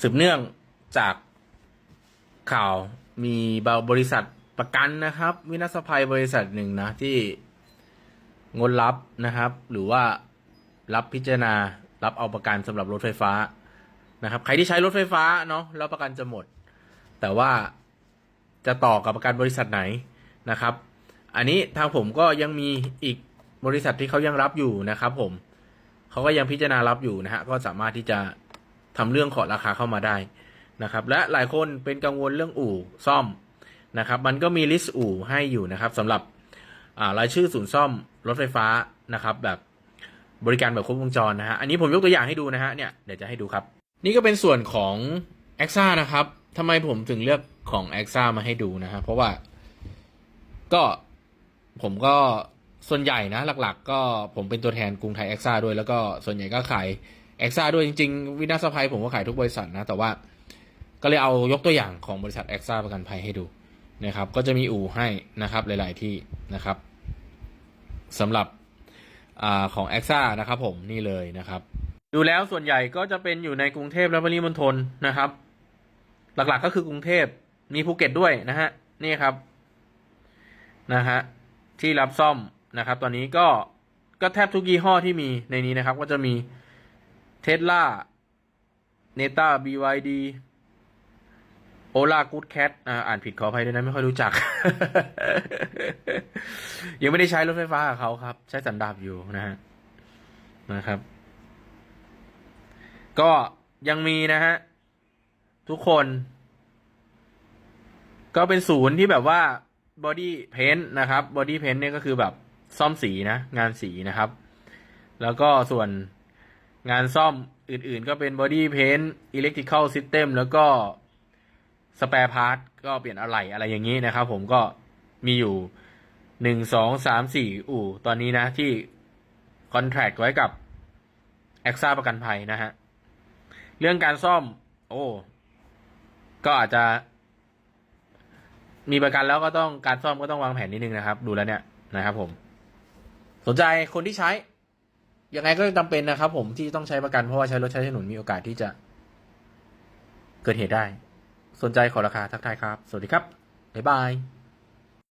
สืบเนื่องจากข่าวมีบริษัทประกันนะครับ วินาศภัยบริษัทหนึ่งนะที่งดรับนะครับ หรือว่ารับพิจารณารับเอาประกันสำหรับรถไฟฟ้านะครับ ใครที่ใช้รถไฟฟ้าเนาะแล้วประกันจะหมด แต่ว่าจะต่อกับประกันบริษัทไหนนะครับ อันนี้ทางผมก็ยังมีอีกบริษัทที่เขายังรับอยู่นะครับ ผมเขาก็ยังพิจารณารับอยู่นะฮะก็สามารถที่จะ ทำเรื่องขอราคาเข้ามาได้นะครับ และหลายคนเป็นกังวลเรื่องอู่ซ่อมนะครับ มันก็มีลิสต์อู่ให้อยู่นะครับสำหรับรายชื่อศูนย์ซ่อมรถไฟฟ้านะครับ แบบบริการแบบครบวงจรนะฮะอันนี้ผมยกตัวอย่างให้ดูนะฮะเนี่ยเดี๋ยวจะให้ดูครับ นี่ก็เป็นส่วนของ a อ a นะครับทำไมผมถึงเลือกของ a อ a มาให้ดูนะฮะเพราะว่าก็ผมก็ส่วนใหญ่นะหลัก ๆ ก็ผมเป็นตัวแทนกรุงไทย a อ a ด้วยแล้วก็ส่วนใหญ่ก็ขาย a อ a ด้วยจริงๆวินาศภัยผมก็ขายทุกบริษัทนะ แต่ว่าก็เลยเอายกตัวอย่างของบริษัท a อ a ประกันภัยให้ดูนะครับ ก็จะมีอู่ให้นะครับหลาย ๆที่นะครับสำหรับอของ a อ a นะครับผมนี่เลยนะครับ ดูแล้วส่วนใหญ่ก็จะเป็นอยู่ในกรุงเทพและปริมณฑลนะครับ หลัก ๆ ก็คือกรุงเทพมีภูเก็ตด้วยนะฮะนี่ครับนะฮะที่รับซ่อมนะครับ ตอนนี้ก็ก็แทบทุกยี่ห้อที่มีในนี้นะครับ ก็จะมี เทสลาเนต้า BYD โอลากูดแคทอ่านผิดขออภัยด้วยนะ ไม่ค่อยรู้จัก ยังไม่ได้ใช้รถไฟฟ้ากับเขาครับ ใช้สันดาบอยู่นะฮะนะครับ ก็ยังมีนะฮะ ทุกคน ก็เป็นศูนย์ที่แบบว่าบอดี้เพนต์นะครับบอดี้เพนต์เนี่ยก็คือแบบซ่อมสีนะ งานสีนะครับ แล้วก็ส่วน งานซ่อมอื่นๆ ก็เป็นบอดี้เพนต์อิเล็กทริค l ลซิสเต็มแล้วก็สเปร์พาร์ทก็เปลี่ยนอะไหล่อะไรอย่างนี้นะครับผมก็มีอยู่หนึ่งสองสามสี่อู่ตอนนี้นะที่คอนแท c t ไว้กับแอคซ่าประกันภัยนะฮะ เรื่องการซ่อม โอ้ ก็อาจจะ มีประกันแล้วก็ต้องการซ่อมก็ต้องวางแผนนิดนึงนะครับ ดูแล้วเนี่ยนะครับผม สนใจคนที่ใช้ ยังไงก็จำเป็นนะครับ ผมที่ต้องใช้ประกันเพราะว่าใช้รถใช้ถนนมีโอกาสที่จะ เกิดเหตุได้ สนใจขอราคาทักทายครับ สวัสดีครับ บ๊ายบาย